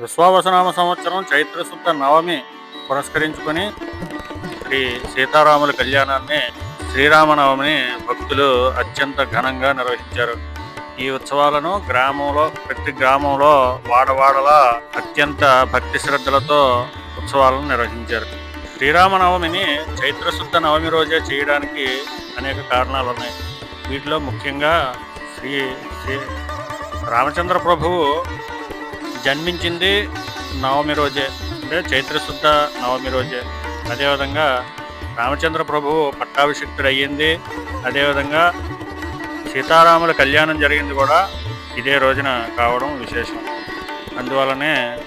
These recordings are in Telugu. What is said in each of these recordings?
విశ్వావసనామ సంవత్సరం చైత్రశుద్ధ నవమి పురస్కరించుకొని శ్రీ సీతారాముల కళ్యాణాన్ని శ్రీరామనవమిని భక్తులు అత్యంత ఘనంగా నిర్వహించారు. ఈ ఉత్సవాలను గ్రామంలో ప్రతి గ్రామంలో వాడవాడలా అత్యంత భక్తి శ్రద్ధలతో ఉత్సవాలను నిర్వహించారు. శ్రీరామనవమిని చైత్రశుద్ధ నవమి రోజే చేయడానికి అనేక కారణాలు ఉన్నాయి. వీటిలో ముఖ్యంగా శ్రీ శ్రీ రామచంద్ర ప్రభువు జన్మించింది నవమి రోజే అంటే చైత్రశుద్ధ నవమి రోజే. అదేవిధంగా రామచంద్ర ప్రభువు పట్టాభిషిక్తుడు అయ్యింది. అదేవిధంగా సీతారాముల కళ్యాణం జరిగింది కూడా ఇదే రోజున కావడం విశేషం. అందువలనే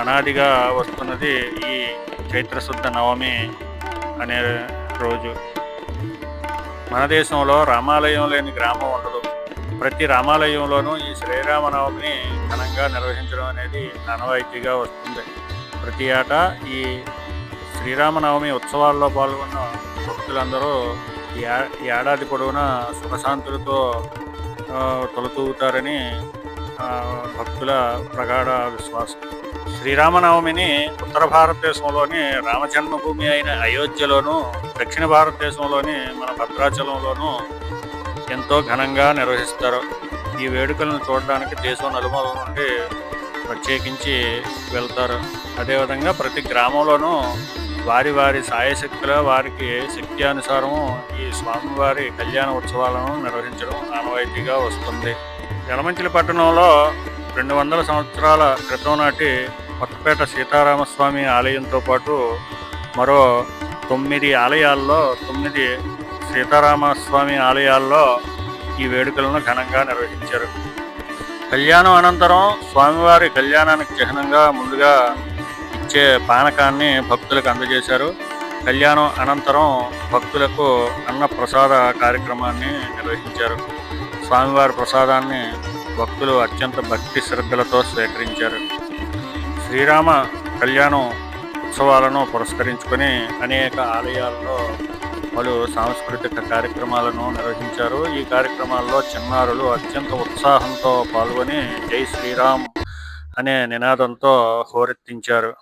అనాదిగా వస్తున్నది ఈ చైత్రశుద్ధ నవమి అనే రోజు. మన దేశంలో రామాలయం లేని గ్రామం ఉండదు. ప్రతి రామాలయంలోనూ ఈ శ్రీరామనవమిని ఘనంగా నిర్వహించడం అనేది ఆనవాయితీగా వస్తుంది. ప్రతి ఏటా ఈ శ్రీరామనవమి ఉత్సవాల్లో పాల్గొన్న భక్తులందరూ ఏ- ఏడాది పొడవునా సుఖశాంతులతో తొలతూగుతారని భక్తుల ప్రగాఢ విశ్వాసం. శ్రీరామనవమిని ఉత్తర భారతదేశంలోని రామజన్మభూమి అయిన అయోధ్యలోను దక్షిణ భారతదేశంలోని మన భద్రాచలంలోనూ ఎంతో ఘనంగా నిర్వహిస్తారు. ఈ వేడుకలను చూడడానికి దేశం నలుమూల నుండి ప్రత్యేకించి వెళ్తారు. అదేవిధంగా ప్రతి గ్రామంలోనూ వారి వారి సాయశక్తుల వారికి శక్తి అనుసారము ఈ స్వామివారి కళ్యాణ ఉత్సవాలను నిర్వహించడం ఆనవాయితీగా వస్తుంది. యలమంచిలి పట్టణంలో రెండు వందల సంవత్సరాల క్రితం నాటి కొత్తపేట సీతారామస్వామి ఆలయంతో పాటు మరో తొమ్మిది ఆలయాల్లో తొమ్మిది సీతారామస్వామి ఆలయాల్లో ఈ వేడుకలను ఘనంగా నిర్వహించారు. కళ్యాణం అనంతరం స్వామివారి కళ్యాణానికి చిహ్నంగా ముందుగా ఇచ్చే పానకాన్ని భక్తులకు అందజేశారు. కళ్యాణం అనంతరం భక్తులకు అన్న ప్రసాద కార్యక్రమాన్ని నిర్వహించారు. స్వామివారి ప్రసాదాన్ని భక్తులు అత్యంత భక్తి శ్రద్ధలతో స్వీకరించారు. శ్రీరామ కళ్యాణం ఉత్సవాలను పురస్కరించుకొని అనేక ఆలయాల్లో పలు సాంస్కృతిక కార్యక్రమాలను నిర్వహించారు. ఈ కార్యక్రమాల్లో చిన్నారులు అత్యంత ఉత్సాహంతో పాల్గొని జై శ్రీరామ్ అనే నినాదంతో హోరెత్తించారు.